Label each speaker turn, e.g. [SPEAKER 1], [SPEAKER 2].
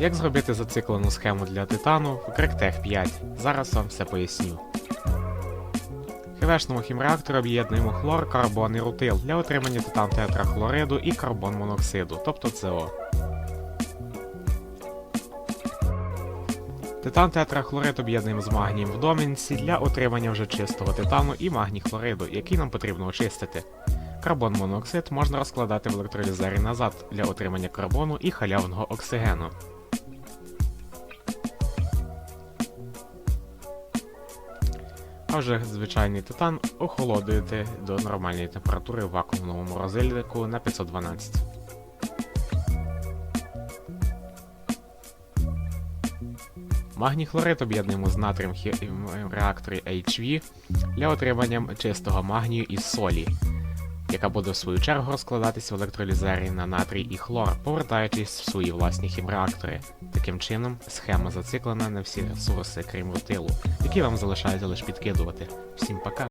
[SPEAKER 1] Як зробити зациклену схему для титану в Кректех 5? Зараз вам все поясню. В хівешному хімреакторі об'єднуємо хлор, карбон і рутил для отримання титан тетрахлориду і карбон моноксиду, тобто СО. Титан тетрахлорид об'єднуємо з магнієм в домінці для отримання вже чистого титану і магній хлориду, який нам потрібно очистити. Карбон моноксид можна розкладати в електролізері назад для отримання карбону і халявного оксигену. А вже звичайний титан охолодуєте до нормальної температури в вакуумному морозильнику на 512. Магній хлорид об'єднуємо з натрієм в реакторі HV для отримання чистого магнію із солі, яка буде в свою чергу розкладатися в електролізері на натрій і хлор, повертаючись в свої власні хімреактори. Таким чином, схема зациклена на всі ресурси, крім рутилу, які вам залишається лише підкидувати. Всім пока!